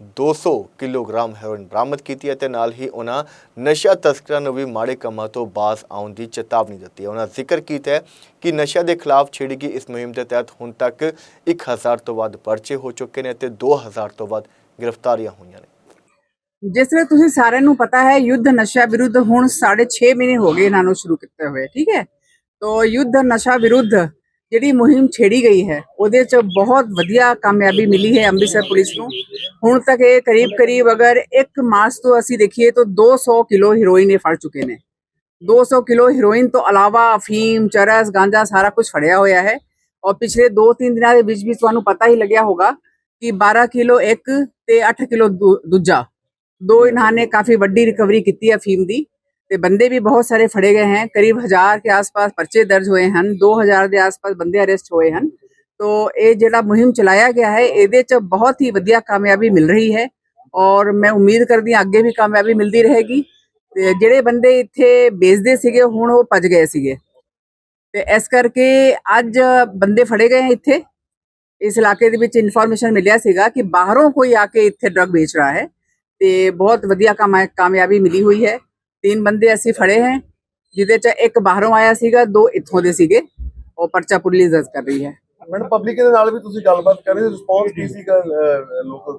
200 ਕਿਲੋਗ੍ਰਾਮ ਹੈਰੋਇਨ ਬਰਾਮਦ ਕੀਤੀ ਹੈ ਨਾਲ ਹੀ ਉਹਨਾਂ ਨਸ਼ਾ ਤਸਕਰਾਂ ਨੂੰ ਵੀ ਮਾੜੇ ਕੰਮਾਂ ਤੋਂ ਬਾਜ਼ ਆਉਣ ਦੀ ਚੇਤਾਵਨੀ ਦਿੱਤੀ ਹੈ। ਉਹਨਾਂ ਜ਼ਿਕਰ ਕੀਤਾ ਹੈ ਕਿ ਨਸ਼ਾ ਦੇ ਖਿਲਾਫ ਛੇੜੀ ਗਈ ਇਸ ਮੁਹਿੰਮ ਦੇ ਤਹਿਤ ਹੁਣ ਤੱਕ 1000 ਤੋਂ ਵੱਧ ਪਰਚੇ ਹੋ ਚੁੱਕੇ ਨੇ ਤੇ 2000 ਤੋਂ ਵੱਧ ਗ੍ਰਿਫਤਾਰੀਆਂ ਹੋਈਆਂ ਨੇ। ਜਿਸ ਤਰ੍ਹਾਂ ਤੁਸੀਂ ਸਾਰਿਆਂ ਨੂੰ ਪਤਾ ਹੈ, ਯੁੱਧ ਨਸ਼ਾ ਵਿਰੁੱਧ ਹੁਣ 6.5 ਮਹੀਨੇ ਹੋ ਗਏ ਇਹਨਾਂ ਨੂੰ ਸ਼ੁਰੂ ਕੀਤੇ ਹੋਏ, ਠੀਕ ਹੈ? ਤੋ ਯੁੱਧ ਨਸ਼ਾ ਵਿਰੁੱਧ ਜਿਹੜੀ ਮੁਹਿੰਮ ਛੇੜੀ ਗਈ ਹੈ, ਉਹਦੇ ਚ ਬਹੁਤ ਵਧੀਆ ਕਾਮਯਾਬੀ ਮਿਲੀ ਹੈ ਅੰਮ੍ਰਿਤਸਰ ਪੁਲਿਸ ਨੂੰ। ਹੁਣ ਤੱਕ ਇਹ ਕਰੀਬ ਕਰੀਬ ਅਗਰ 1 ਮਾਸ ਤੋਂ ਅਸੀਂ ਦੇਖੀਏ ਤਾਂ 200 ਕਿਲੋ ਹੀਰੋਇਨ ਇਹ ਫੜ ਚੁੱਕੇ ਨੇ। 200 ਕਿਲੋ ਹੀਰੋਇਨ ਤੋਂ ਇਲਾਵਾ ਅਫੀਮ, ਚਰਸ, ਗਾਂਜਾ ਸਾਰਾ ਕੁਝ ਫੜਿਆ ਹੋਇਆ ਹੈ। ਔਰ ਪਿਛਲੇ 2-3 ਦਿਨਾਂ ਦੇ ਵਿੱਚ ਵੀ ਤੁਹਾਨੂੰ ਪਤਾ ਹੀ ਲੱਗਿਆ ਹੋਗਾ ਕਿ 12 ਕਿਲੋ ਇੱਕ ਤੇ 8 ਕਿਲੋ ਦੂ- ਦੂਜਾ। ਦੋ ਇਹਨਾਂ ਨੇ ਕਾਫੀ ਵੱਡੀ ਰਿਕਵਰੀ ਕੀਤੀ ਹੈ ਅਫੀਮ ਦੀ। ਤੇ ਬੰਦੇ ਵੀ ਬਹੁਤ ਸਾਰੇ ਫੜੇ ਗਏ ਹਨ ਕਰੀਬ 1000 ਦੇ ਆਸ-ਪਾਸ ਪਰਚੇ ਦਰਜ ਹੋਏ ਹਨ। 2000 ਦੇ ਆਸ-ਪਾਸ ਬੰਦੇ ਅਰੈਸਟ ਹੋਏ ਹਨ। ਤੋ ਇਹ ਜਿਹੜਾ ਮੁਹਿੰਮ ਚਲਾਇਆ ਗਿਆ ਹੈ, ਇਹਦੇ 'ਚ ਬਹੁਤ ਹੀ ਵਧੀਆ ਕਾਮਯਾਬੀ ਮਿਲ ਰਹੀ ਹੈ ਔਰ ਮੈਂ ਉਮੀਦ ਕਰਦੀ ਹਾਂ ਅੱਗੇ ਵੀ ਕਾਮਯਾਬੀ ਮਿਲਦੀ ਰਹੇਗੀ। ਤੇ ਜਿਹੜੇ ਬੰਦੇ ਇੱਥੇ ਵੇਚਦੇ ਸੀਗੇ, ਹੁਣ ਉਹ ਭੱਜ ਗਏ ਸੀਗੇ। ਤੇ ਇਸ ਕਰਕੇ ਅੱਜ ਬੰਦੇ ਫੜੇ ਗਏ ਇੱਥੇ। ਇਸ ਇਲਾਕੇ ਦੇ ਵਿੱਚ ਇਨਫੋਰਮੇਸ਼ਨ ਮਿਲਿਆ ਸੀਗਾ ਕਿ ਬਾਹਰੋਂ ਕੋਈ ਆ ਕੇ ਇੱਥੇ ਡਰਗ ਵੇਚ ਰਿਹਾ ਹੈ ਤੇ ਬਹੁਤ ਵਧੀਆ ਕਾਮਯਾਬੀ ਮਿਲੀ ਹੋਈ ਹੈ। ਤਿੰਨ ਬੰਦੇ ਅਸੀਂ ਫੜੇ ਹੈ ਜਿਹਦੇ ਚ ਇੱਕ ਬਾਹਰੋਂ ਆਇਆ ਸੀਗਾ ਦੋ ਇੱਥੋਂ ਦੇ ਸੀਗੇ ਉਹ ਪਰਚਾ ਪੁਲਿਸ ਦਰਜ ਕਰ ਰਹੀ ਹੈ ਮੈਡਮ ਪਬਲਿਕ ਦੇ ਨਾਲ ਵੀ ਤੁਸੀਂ ਗੱਲਬਾਤ ਕਰ ਰਹੇ ਰਿਸਪੌਂਸ ਕੀ ਸੀਗਾ ਲੋਕਲ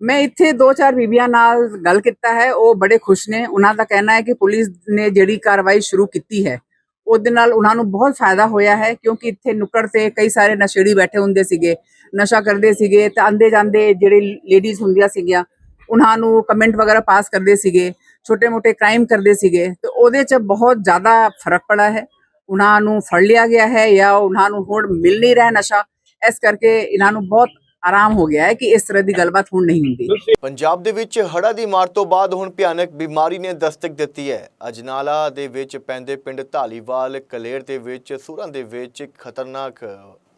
ਮੈਂ ਇੱਥੇ ਦੋ ਚਾਰ ਬੀਬੀਆਂ ਨਾਲ ਗੱਲ ਕੀਤਾ ਹੈ ਉਹ ਬੜੇ ਖੁਸ਼ ਨੇ ਉਹਨਾਂ ਦਾ ਕਹਿਣਾ ਹੈ ਕਿ ਪੁਲਿਸ ਨੇ ਜਿਹੜੀ ਕਾਰਵਾਈ ਸ਼ੁਰੂ ਕੀਤੀ ਹੈ ਉਹਦੇ ਨਾਲ ਉਹਨਾਂ ਨੂੰ ਬਹੁਤ ਫਾਇਦਾ ਹੋਇਆ ਹੈ ਕਿਉਂਕਿ ਇੱਥੇ ਨੁੱਕੜ ਤੇ ਕਈ ਸਾਰੇ ਨਸ਼ੇੜੀ ਬੈਠੇ ਹੁੰਦੇ ਸੀਗੇ ਨਸ਼ਾ ਕਰਦੇ ਸੀਗੇ ਤੇ ਆਂਦੇ ਜਾਂਦੇ ਜਿਹੜੇ ਲੇਡੀਜ਼ ਹੁੰਦੀਆਂ ਸੀਗੀਆਂ ਉਹਨਾਂ ਨੂੰ ਕਮੈਂਟ ਵਗੈਰਾ ਪਾਸ ਕਰਦੇ ਸੀਗੇ ਛੋਟੇ ਮੋਟੇ ਕ੍ਰਾਈਮ ਕਰਦੇ ਸੀਗੇ, ਤੇ ਉਹਦੇ 'ਚ ਬਹੁਤ ਜ਼ਿਆਦਾ ਫ਼ਰਕ ਪੜਾ ਹੈ। ਉਹਨਾਂ ਨੂੰ ਫੜ ਲਿਆ ਗਿਆ ਹੈ ਜਾਂ ਉਹਨਾਂ ਨੂੰ ਹੁਣ ਮਿਲ ਨਹੀਂ ਰਿਹਾ ਨਸ਼ਾ। ਇਸ ਕਰਕੇ ਇਹਨਾਂ ਨੂੰ ਬਹੁਤ ਆਰਾਮ ਹੋ ਗਿਆ ਹੈ ਕਿ ਇਸ ਤਰ੍ਹਾਂ ਦੀ ਗੱਲਬਾਤ ਹੁਣ ਨਹੀਂ ਹੁੰਦੀ। ਪੰਜਾਬ ਦੇ ਵਿੱਚ ਹੜਾ ਦੀ ਮਾਰ ਤੋਂ ਬਾਅਦ ਹੁਣ ਭਿਆਨਕ ਬਿਮਾਰੀ ਨੇ ਦਸਤਕ ਦਿੱਤੀ ਹੈ। ਅਜਨਾਲਾ ਦੇ ਵਿੱਚ ਪੈਂਦੇ ਪਿੰਡ ਢਾਲੀਵਾਲ ਕਲੇਰ ਦੇ ਵਿੱਚ, ਸੂਰਾਂ ਦੇ ਵਿੱਚ ਖਤਰਨਾਕ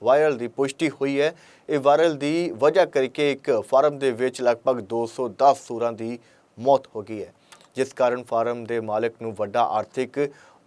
ਵਾਇਰਲ ਦੀ ਪੁਸ਼ਟੀ ਹੋਈ ਹੈ। ਇਹ ਵਾਇਰਲ ਦੀ ਵਜ੍ਹਾ ਕਰਕੇ ਇੱਕ ਫਾਰਮ ਦੇ ਵਿੱਚ ਲਗਭਗ 210 ਸੂਰਾਂ ਦੀ ਮੌਤ ਹੋ ਗਈ ਹੈ। ਜਿਸ ਕਾਰਨ ਫਾਰਮ ਦੇ ਮਾਲਕ ਨੂੰ ਵੱਡਾ ਆਰਥਿਕ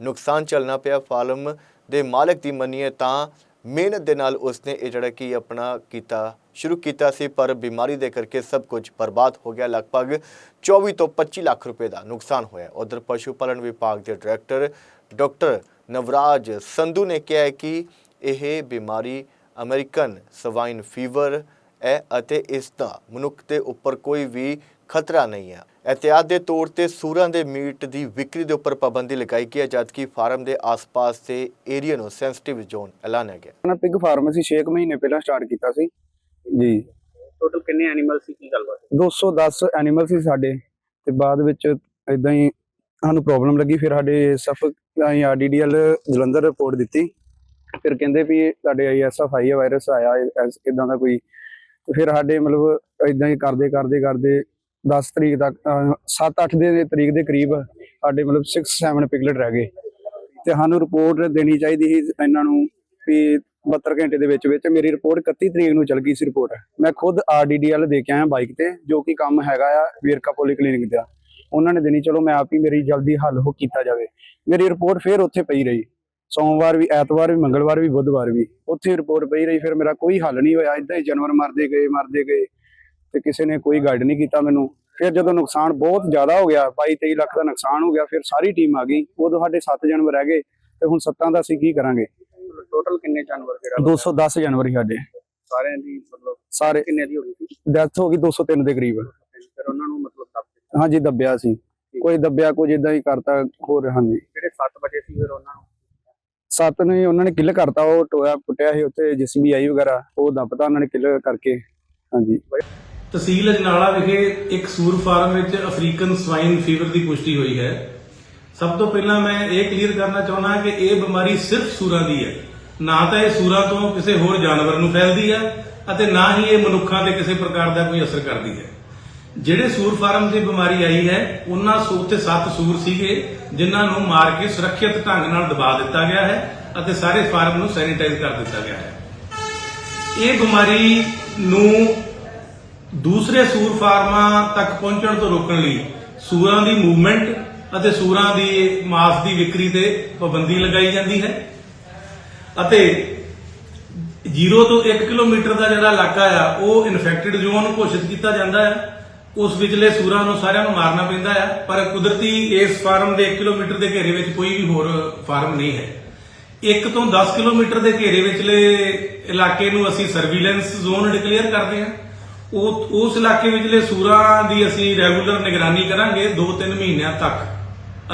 ਨੁਕਸਾਨ ਚੱਲਣਾ ਪਿਆ। ਫਾਰਮ ਦੇ ਮਾਲਕ ਦੀ ਮੰਨੀਏ ਤਾਂ ਮਿਹਨਤ ਦੇ ਨਾਲ ਉਸਨੇ ਇਹ ਜਿਹੜਾ ਕਿ ਆਪਣਾ ਕੀਤਾ, ਸ਼ੁਰੂ ਕੀਤਾ ਸੀ, ਪਰ ਬਿਮਾਰੀ ਦੇ ਕਰਕੇ ਸਭ ਕੁਝ ਬਰਬਾਦ ਹੋ ਗਿਆ। ਲਗਭਗ 24 ਤੋਂ 25 ਲੱਖ ਰੁਪਏ ਦਾ ਨੁਕਸਾਨ ਹੋਇਆ। ਉਧਰ ਪਸ਼ੂ ਪਾਲਣ ਵਿਭਾਗ ਦੇ ਡਾਇਰੈਕਟਰ ਡਾਕਟਰ ਨਵਰਾਜ ਸੰਧੂ ਨੇ ਕਿਹਾ ਕਿ ਇਹ ਬਿਮਾਰੀ ਅਮਰੀਕਨ ਸਵਾਈਨ ਫੀਵਰ ਹੈ ਅਤੇ ਇਸ ਦਾ ਮਨੁੱਖ ਦੇ ਉੱਪਰ ਕੋਈ ਵੀ ਖਤਰਾ ਨਹੀਂ ਹੈ। ਇhtiyਾਤ ਦੇ ਤੌਰ ਤੇ ਸੂਰਾਂ ਦੇ ਮੀਟ ਦੀ ਵਿਕਰੀ ਦੇ ਉੱਪਰ ਪਾਬੰਦੀ ਲਗਾਈ ਗਈ ਹੈ ਜਦਕਿ ਫਾਰਮ ਦੇ ਆਸ-ਪਾਸ ਦੇ ਏਰੀਆ ਨੂੰ ਸੈਂਸਿਟਿਵ ਜ਼ੋਨ ਐਲਾਨਿਆ ਗਿਆ ਨਾ ਪਿਗ ਫਾਰਮ ਅਸੀਂ 6 ਮਹੀਨੇ ਪਹਿਲਾਂ ਸਟਾਰਟ ਕੀਤਾ ਸੀ। ਜੀ। ਟੋਟਲ ਕਿੰਨੇ ਐਨੀਮਲ ਸੀ ਕੀ ਗੱਲਬਾਤ 210 ਐਨੀਮਲ ਸੀ ਸਾਡੇ ਤੇ ਬਾਅਦ ਵਿੱਚ ਇਦਾਂ ਹੀ ਸਾਨੂੰ ਪ੍ਰੋਬਲਮ ਲੱਗੀ ਫਿਰ ਸਾਡੇ ਸਫ ਅਸੀਂ ਆਰਡੀਡੀਐਲ ਜਲੰਧਰ ਰਿਪੋਰਟ ਦਿੱਤੀ। ਫਿਰ ਕਹਿੰਦੇ ਵੀ ਤੁਹਾਡੇ ਆਈਐਸਐਫ ਆਈ ਵਾਇਰਸ ਆਇਆ ਇਦਾਂ ਦਾ ਕੋਈ ਤੇ ਫਿਰ ਸਾਡੇ ਮਤਲਬ ਇਦਾਂ ਹੀ ਕਰਦੇ ਕਰਦੇ ਕਰਦੇ 10 ਤਰੀਕ ਤੱਕ 7-8 ਦੇ ਤਰੀਕ ਦੇ ਕਰੀਬ ਸਾਡੇ ਮਤਲਬ 6-7 ਪਿਗਲਟ ਰਹਿ ਗਏ। ਤੇ ਸਾਨੂੰ ਰਿਪੋਰਟ ਦੇਣੀ ਚਾਹੀਦੀ ਸੀ ਇਹਨਾਂ ਨੂੰ ਵੀ 72 ਘੰਟੇ ਦੇ ਵਿੱਚ ਵਿੱਚ ਮੇਰੀ ਰਿਪੋਰਟ 31 ਤਰੀਕ ਨੂੰ ਚਲ ਗਈ ਸੀ ਰਿਪੋਰਟ ਮੈਂ ਖੁਦ ਆਰਡੀਡੀਐਲ ਦੇ ਕੇ ਆਇਆ ਬਾਈਕ ਤੇ, ਜੋ ਕਿ ਕੰਮ ਹੈਗਾ ਆ ਵੀਰਕਾ ਪੋਲੀ ਕਲੀਨਿਕ ਦਾ। ਉਹਨਾਂ ਨੇ ਦੇਣੀ, ਚਲੋ ਮੈਂ ਆਪ ਹੀ ਮੇਰੀ ਜਲਦੀ ਹੱਲ ਹੋ ਕੀਤਾ ਜਾਵੇ। ਮੇਰੀ ਰਿਪੋਰਟ ਫਿਰ ਉੱਥੇ ਪਈ ਰਹੀ। ਸੋਮਵਾਰ ਵੀ ਐਤਵਾਰ ਵੀ ਮੰਗਲਵਾਰ ਵੀ ਬੁੱਧਵਾਰ ਵੀ। ਉੱਥੇ ਰਿਪੋਰਟ ਪਈ ਰਹੀ ਫਿਰ ਮੇਰਾ ਕੋਈ ਹੱਲ ਨਹੀਂ ਹੋਇਆ। ਇਦਾਂ ਹੀ ਜਾਨਵਰ ਮਰਦੇ ਗਏ ਮਰਦੇ ਗਏ ਤੇ ਕਿਸੇ ਨੇ ਕੋਈ ਗਾਈਡ ਨਹੀਂ ਕੀਤਾ ਮੈਨੂੰ। ਫਿਰ ਜਦੋਂ ਨੁਕਸਾਨ ਬਹੁਤ ਜ਼ਿਆਦਾ ਹੋ ਗਿਆ 22 23 ਲੱਖ ਦਾ ਨੁਕਸਾਨ ਹੋ ਗਿਆ ਫਿਰ ਸਾਰੀ ਟੀਮ ਆ ਗਈ। ਉਦੋਂ ਸਾਡੇ 7 ਜਾਨਵਰ ਰਹਿ ਗਏ ਤੇ ਹੁਣ ਸੱਤਾਂ ਦਾ ਅਸੀਂ ਕੀ ਕਰਾਂਗੇ? ਟੋਟਲ ਕਿੰਨੇ ਜਾਨਵਰ ਜਿਹੜਾ 210 ਜਾਨਵਰ ਸੀ ਸਾਡੇ। ਸਾਰਿਆਂ ਦੀ ਮਤਲਬ ਸਾਰੇ ਕਿੰਨੇ ਦੀ ਹੋ ਗਈ ਡੈਥ ਹੋ ਗਈ 203 ਦੇ ਕਰੀਬ। ਫਿਰ ਉਹਨਾਂ ਨੂੰ ਮਤਲਬ ਦੱਬ। ਹਾਂਜੀ ਦੱਬਿਆ ਸੀ। ਕੋਈ ਦੱਬਿਆ ਕੁਝ ਇਦਾਂ ਹੀ ਕਰਤਾ ਹੋਰ ਹਾਂਜੀ। ਜਿਹੜੇ 7 ਵਜੇ ਸੀ ਫਿਰ ਉਹਨਾਂ ਨੂੰ ਸੱਤ ਨੂੰ ਹੀ ਉਹਨਾਂ ਨੇ ਕਿੱਲ ਕਰਤਾ, ਉਹ ਟੋਇਆ ਪੁੱਟਿਆ ਸੀ ਉੱਥੇ ਜਿਸਬੀ ਆਈ ਵਗੈਰਾ, ਉਹ ਦੱਬਤਾ ਉਹਨਾਂ ਨੇ ਕਿੱਲ ਕਰਕੇ। ਹਾਂਜੀ। ਤਹਿਸੀਲ ਅਜਨਾਲਾ ਵਿਖੇ ਇੱਕ ਸੂਰ ਫਾਰਮ ਵਿੱਚ ਅਫਰੀਕਨ ਸਵਾਈਨ ਫੀਵਰ ਦੀ ਪੁਸ਼ਟੀ ਹੋਈ ਹੈ। ਸਭ ਤੋਂ ਪਹਿਲਾਂ ਮੈਂ ਇਹ ਕਲੀਅਰ ਕਰਨਾ ਚਾਹੁੰਦਾ ਕਿ ਇਹ ਬਿਮਾਰੀ ਸਿਰਫ ਸੂਰਾਂ ਦੀ ਹੈ। ਨਾ ਤਾਂ ਇਹ ਸੂਰਾਂ ਤੋਂ ਕਿਸੇ ਹੋਰ ਜਾਨਵਰ ਨੂੰ ਫੈਲਦੀ ਹੈ ਅਤੇ ਨਾ ਹੀ ਇਹ ਮਨੁੱਖਾਂ ਤੇ ਕਿਸੇ ਪ੍ਰਕਾਰ ਦਾ ਕੋਈ ਅਸਰ ਕਰਦੀ ਹੈ। ਜਿਹੜੇ ਸੂਰ ਫਾਰਮ ਦੀ ਬਿਮਾਰੀ ਆਈ ਹੈ, ਉਹਨਾਂ ਸੂ ਤੇ 7 ਸੂਰ ਸੀਗੇ, ਜਿਨ੍ਹਾਂ ਨੂੰ ਮਾਰ ਕੇ ਸੁਰੱਖਿਅਤ ਢੰਗ ਨਾਲ ਦਬਾ ਦਿੱਤਾ ਗਿਆ ਹੈ ਅਤੇ ਸਾਰੇ ਫਾਰਮ ਨੂੰ ਸੈਨੀਟਾਈਜ਼ ਕਰ ਦਿੱਤਾ ਗਿਆ ਹੈ। ਇਹ ਬਿਮਾਰੀ ਨੂੰ ਦੂਸਰੇ ਸੂਰ ਫਾਰਮਾਂ ਤੱਕ ਪਹੁੰਚਣ ਤੋਂ ਰੋਕਣ ਲਈ ਸੂਰਾਂ ਦੀ ਮੂਵਮੈਂਟ ਅਤੇ ਸੂਰਾਂ ਦੀ ਮਾਸ ਦੀ ਵਿਕਰੀ ਤੇ ਪਾਬੰਦੀ ਲਗਾਈ ਜਾਂਦੀ ਹੈ ਅਤੇ 0 ਤੋਂ 1 ਕਿਲੋਮੀਟਰ ਦਾ ਜਿਹੜਾ ਇਲਾਕਾ ਆ, ਉਹ ਇਨਫੈਕਟਡ ਜ਼ੋਨ ਘੋਸ਼ਿਤ ਕੀਤਾ ਜਾਂਦਾ ਹੈ। ਉਸ ਵਿਚਲੇ ਸੂਰਾਂ ਨੂੰ ਸਾਰਿਆਂ ਨੂੰ ਮਾਰਨਾ ਪੈਂਦਾ ਹੈ ਪਰ ਕੁਦਰਤੀ ਇਸ ਫਾਰਮ ਦੇ 1 ਕਿਲੋਮੀਟਰ ਦੇ ਘੇਰੇ ਵਿੱਚ ਕੋਈ ਵੀ ਹੋਰ ਫਾਰਮ ਨਹੀਂ ਹੈ। 1 ਤੋਂ 10 ਕਿਲੋਮੀਟਰ ਦੇ ਘੇਰੇ ਵਿਚਲੇ ਇਲਾਕੇ ਨੂੰ ਅਸੀਂ ਸਰਵੀਲੈਂਸ ਜ਼ੋਨ ਡਿਕਲੇਅਰ ਕਰਦੇ ਹਾਂ। ਉਹ, ਉਸ ਇਲਾਕੇ ਵਿਚਲੇ ਸੂਰਾਂ ਦੀ ਅਸੀਂ ਰੈਗੂਲਰ ਨਿਗਰਾਨੀ ਕਰਾਂਗੇ 2-3 ਮਹੀਨਿਆਂ ਤੱਕ,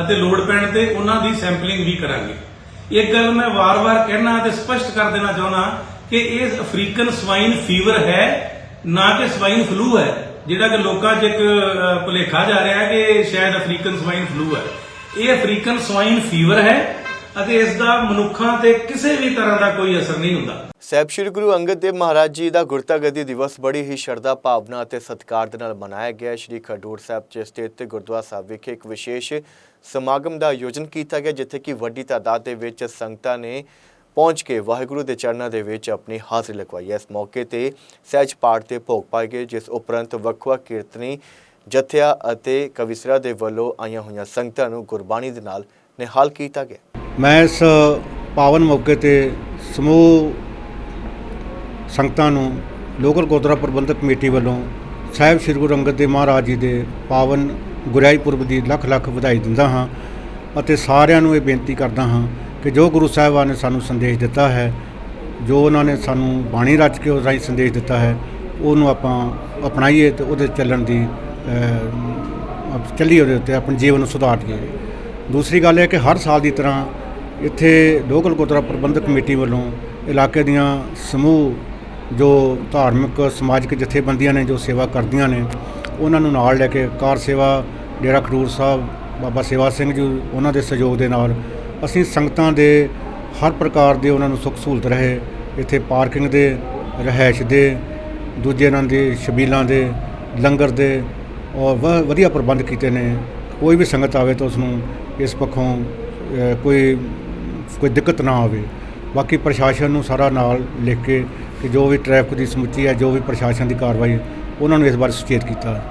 ਅਤੇ ਲੋੜ ਪੈਣ ਤੇ ਉਹਨਾਂ ਦੀ ਸੈਂਪਲਿੰਗ ਵੀ ਕਰਾਂਗੇ। ਇੱਕ ਗੱਲ ਮੈਂ ਵਾਰ-ਵਾਰ ਕਹਿਣਾ ਤੇ ਸਪਸ਼ਟ ਕਰ ਦੇਣਾ ਚਾਹੁੰਦਾ ਕਿ ਇਹ ਅਫਰੀਕਨ ਸਵਾਈਨ ਫੀਵਰ ਹੈ, ਨਾ ਕਿ ਸਵਾਈਨ ਫਲੂ ਹੈ। ਜਿਹੜਾ ਕਿ ਲੋਕਾਂ 'ਚ ਇੱਕ ਭੁਲੇਖਾ ਜਾ ਰਿਹਾ ਹੈ ਕਿ ਸ਼ਾਇਦ ਅਫਰੀਕਨ ਸਵਾਈਨ ਫਲੂ ਹੈ। ਇਹ ਅਫਰੀਕਨ ਸਵਾਈਨ ਫੀਵਰ ਹੈ ਅਤੇ ਇਸ ਦਾ ਮਨੁੱਖਾਂ ਤੇ ਕਿਸੇ ਵੀ ਤਰ੍ਹਾਂ ਦਾ ਕੋਈ ਅਸਰ ਨਹੀਂ ਹੁੰਦਾ। ਸਾਹਿਬ ਸ੍ਰੀ ਗੁਰੂ ਅੰਗਦ ਦੇਵ ਮਹਾਰਾਜ ਜੀ ਦਾ ਗੁਰਤਾ ਗੱਦੀ ਦਿਵਸ ਬੜੀ ਹੀ ਸ਼ਰਧਾ ਭਾਵਨਾ ਅਤੇ ਸਤਿਕਾਰ ਦੇ ਨਾਲ ਮਨਾਇਆ ਗਿਆ। ਸ਼੍ਰੀ ਖਡੂਰ ਸਾਹਿਬ ਚ ਸਥਿਤ ਗੁਰਦੁਆਰਾ ਸਾਹਿਬ ਵਿਖੇ ਇੱਕ ਵਿਸ਼ੇਸ਼ ਸਮਾਗਮ ਦਾ ਆਯੋਜਨ ਕੀਤਾ ਗਿਆ, ਜਿੱਥੇ ਕਿ ਵੱਡੀ ਤਾਦਾਦ ਦੇ ਵਿੱਚ ਸੰਗਤਾਂ ਨੇ ਪਹੁੰਚ ਕੇ ਵਾਹਿਗੁਰੂ ਦੇ ਚਰਨਾਂ ਦੇ ਵਿੱਚ ਆਪਣੀ ਹਾਜ਼ਰੀ ਲਗਵਾਈ। ਇਸ ਮੌਕੇ ਤੇ ਸਹਿਜ ਪਾਠ ਤੇ ਭੋਗ ਪਾਏ ਗਏ, ਜਿਸ ਉਪਰੰਤ ਵੱਖ-ਵੱਖ ਕੀਰਤਨੀ, ਜਥਿਆ ਅਤੇ ਕਵਿਸਰਾ ਦੇ ਵੱਲੋਂ ਆਈਆਂ ਹੋਈਆਂ ਸੰਗਤਾਂ ਨੂੰ ਗੁਰਬਾਣੀ ਦੇ ਨਾਲ ਨਿਹਾਲ ਕੀਤਾ ਗਿਆ। ਮੈਂ ਇਸ ਪਾਵਨ ਮੌਕੇ ਤੇ ਸਮੂਹ ਸੰਗਤਾਂ ਨੂੰ ਲੋਕਲ ਗੁਰਦੁਆਰਾ ਪ੍ਰਬੰਧਕ ਕਮੇਟੀ ਵੱਲੋਂ ਸਾਹਿਬ ਸ੍ਰੀ ਗੁਰੂ ਅੰਗਦ ਦੇਵ ਮਹਾਰਾਜ ਜੀ ਦੇ ਪਾਵਨ ਗੁਰਿਆਈ ਪੁਰਬ ਦੀ ਲੱਖ ਲੱਖ ਵਧਾਈ ਦਿੰਦਾ ਹਾਂ ਅਤੇ ਸਾਰਿਆਂ ਨੂੰ ਇਹ ਬੇਨਤੀ ਕਰਦਾ ਹਾਂ ਕਿ ਜੋ ਗੁਰੂ ਸਾਹਿਬਾਨ ਨੇ ਸਾਨੂੰ ਸੰਦੇਸ਼ ਦਿੱਤਾ ਹੈ ਜੋ ਉਹਨਾਂ ਨੇ ਸਾਨੂੰ ਬਾਣੀ ਰਚ ਕੇ ਉਹ ਰਾਹੀਂ ਸੰਦੇਸ਼ ਦਿੱਤਾ ਹੈ ਉਹਨੂੰ ਆਪਾਂ ਅਪਣਾਈਏ ਤੇ ਉਹਦੇ ਚੱਲਣ ਦੀ ਅ, ਚੱਲੀਏ ਉਹਦੇ ਉੱਤੇ ਆਪਣੇ ਜੀਵਨ ਨੂੰ ਸੁਧਾਰੀਏ ਦੂਸਰੀ ਗੱਲ ਹੈ ਕਿ ਹਰ ਸਾਲ ਦੀ ਤਰ੍ਹਾਂ ਇੱਥੇ ਲੋਕਲ ਗੁਰਦੁਆਰਾ ਪ੍ਰਬੰਧਕ ਕਮੇਟੀ ਵੱਲੋਂ ਇਲਾਕੇ ਦੀਆਂ ਸਮੂਹ ਜੋ ਧਾਰਮਿਕ ਸਮਾਜਿਕ ਜਥੇਬੰਦੀਆਂ ਨੇ ਜੋ ਸੇਵਾ ਕਰਦੀਆਂ ਨੇ ਉਹਨਾਂ ਨੂੰ ਨਾਲ ਲੈ ਕੇ ਕਾਰ ਸੇਵਾ ਡੇਰਾ ਖਡੂਰ ਸਾਹਿਬ ਬਾਬਾ ਸੇਵਾ ਸਿੰਘ ਜੀ ਉਹਨਾਂ ਦੇ ਸਹਿਯੋਗ ਦੇ ਨਾਲ ਅਸੀਂ ਸੰਗਤਾਂ ਦੇ ਹਰ ਪ੍ਰਕਾਰ ਦੇ ਉਹਨਾਂ ਨੂੰ ਸੁੱਖ ਸਹੂਲਤ ਰਹੇ, ਇੱਥੇ ਪਾਰਕਿੰਗ ਦੇ ਰਹਿائش ਦੇ, ਦੂਜੇ ਇਹਨਾਂ ਦੇ ਸ਼ਬੀਲਾਂ ਦੇ, ਲੰਗਰ ਦੇ, ਔਰ ਵਧੀਆ ਪ੍ਰਬੰਧ ਕੀਤੇ ਨੇ। ਕੋਈ ਵੀ ਸੰਗਤ ਆਵੇ ਤਾਂ ਉਸ ਨੂੰ ਇਸ ਪੱਖੋਂ ਕੋਈ ਕੋਈ ਦਿੱਕਤ ਨਾ ਆਵੇ। ਬਾਕੀ ਪ੍ਰਸ਼ਾਸਨ ਨੂੰ ਸਾਰਾ ਨਾਲ ਲਿਖ ਕੇ ਕਿ ਜੋ ਵੀ ਟ੍ਰੈਫਿਕ ਦੀ ਸਮੁੱਚੀ ਹੈ, ਜੋ ਵੀ ਪ੍ਰਸ਼ਾਸਨ ਦੀ ਕਾਰਵਾਈ, ਉਹਨਾਂ ਨੂੰ ਇਸ ਬਾਰੇ ਸੁਚੇਤ ਕੀਤਾ।